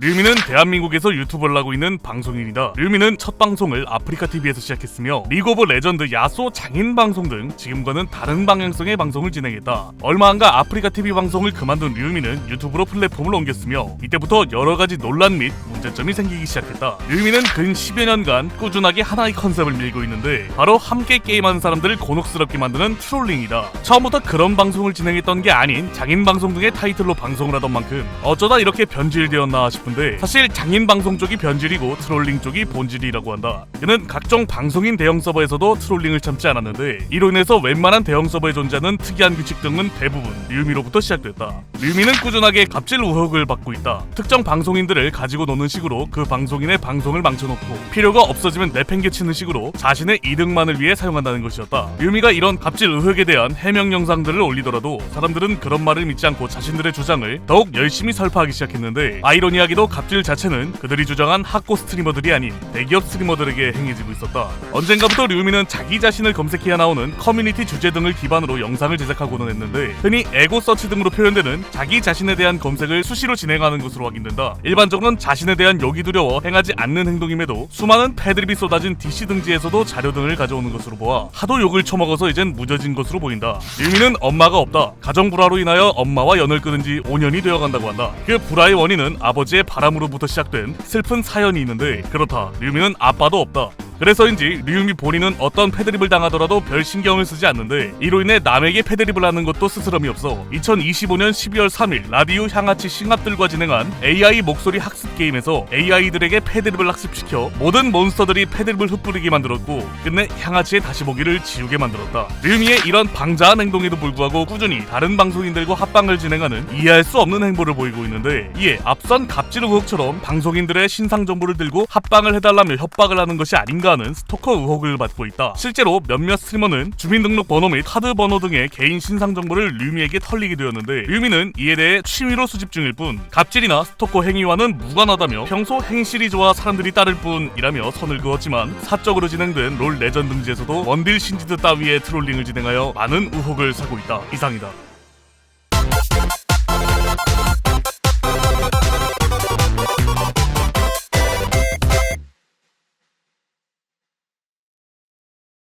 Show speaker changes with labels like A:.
A: 류미는 대한민국에서 유튜버를 하고 있는 방송인이다. 류미는 첫 방송을 아프리카 TV에서 시작했으며 리그 오브 레전드 야소 장인 방송 등 지금과는 다른 방향성의 방송을 진행했다. 얼마 안가 아프리카 TV 방송을 그만둔 류미는 유튜브로 플랫폼을 옮겼으며 이때부터 여러 가지 논란 및 문제점이 생기기 시작했다. 류미는 근 10여 년간 꾸준하게 하나의 컨셉을 밀고 있는데 바로 함께 게임하는 사람들을 곤혹스럽게 만드는 트롤링이다. 처음부터 그런 방송을 진행했던 게 아닌 장인 방송 등의 타이틀로 방송을 하던 만큼 어쩌다 이렇게 변질되었나 싶은 데 사실 장인 방송 쪽이 변질이고 트롤링 쪽이 본질이라고 한다. 그는 각종 방송인 대형 서버에서도 트롤링을 참지 않았는데 이로 인해서 웬만한 대형 서버에 존재하는 특이한 규칙 등은 대부분 류미로부터 시작됐다. 류미는 꾸준하게 갑질 의혹을 받고 있다. 특정 방송인들을 가지고 노는 식으로 그 방송인의 방송을 망쳐놓고 필요가 없어지면 내팽개치는 식으로 자신의 이득만을 위해 사용한다는 것이었다. 류미가 이런 갑질 의혹에 대한 해명 영상들을 올리더라도 사람들은 그런 말을 믿지 않고 자신들의 주장을 더욱 열심히 설파하기 시작했는데 아이러니하게도 갑질 자체는 그들이 주장한 학고 스트리머들이 아닌 대기업 스트리머들에게 행해지고 있었다. 언젠가부터 류미는 자기 자신을 검색해야 나오는 커뮤니티 주제 등을 기반으로 영상을 제작하고는 했는데 흔히 에고 서치 등으로 표현되는 자기 자신에 대한 검색을 수시로 진행하는 것으로 확인된다. 일반적으로는 자신에 대한 욕이 두려워 행하지 않는 행동임에도 수많은 패드립이 쏟아진 DC 등지에서도 자료 등을 가져오는 것으로 보아 하도 욕을 처먹어서 이젠 무뎌진 것으로 보인다. 류미는 엄마가 없다. 가정 불화로 인하여 엄마와 연을 끊은 지 5년이 되어 간다고 한다. 그 불화의 원인은 아버지의 바람으로부터 시작된 슬픈 사연이 있는데 그렇다. 류미는 아빠도 없다. 그래서인지 류미 본인은 어떤 패드립을 당하더라도 별 신경을 쓰지 않는데 이로 인해 남에게 패드립을 하는 것도 스스럼이 없어 2025년 12월 3일 라디오 향아치 싱합들과 진행한 AI 목소리 학습 게임에서 AI들에게 패드립을 학습시켜 모든 몬스터들이 패드립을 흩뿌리게 만들었고 끝내 향아치의 다시 보기를 지우게 만들었다. 류미의 이런 방자한 행동에도 불구하고 꾸준히 다른 방송인들과 합방을 진행하는 이해할 수 없는 행보를 보이고 있는데 이에 앞선 갑질 의혹처럼 방송인들의 신상 정보를 들고 합방을 해달라며 협박을 하는 것이 아닌가 하는 스토커 의혹을 받고 있다. 실제로 몇몇 스트리머는 주민등록번호 및 카드 번호 등의 개인 신상 정보를 류미에게 털리게 되었는데 류미는 이에 대해 취미로 수집 중일 뿐 갑질이나 스토커 행위와는 무관하다며 평소 행실이 좋아 사람들이 따를 뿐이라며 선을 그었지만 사적으로 진행된 롤 레전 등지에서도 원딜 신지드 따위의 트롤링을 진행하여 많은 의혹을 사고 있다. 이상이다.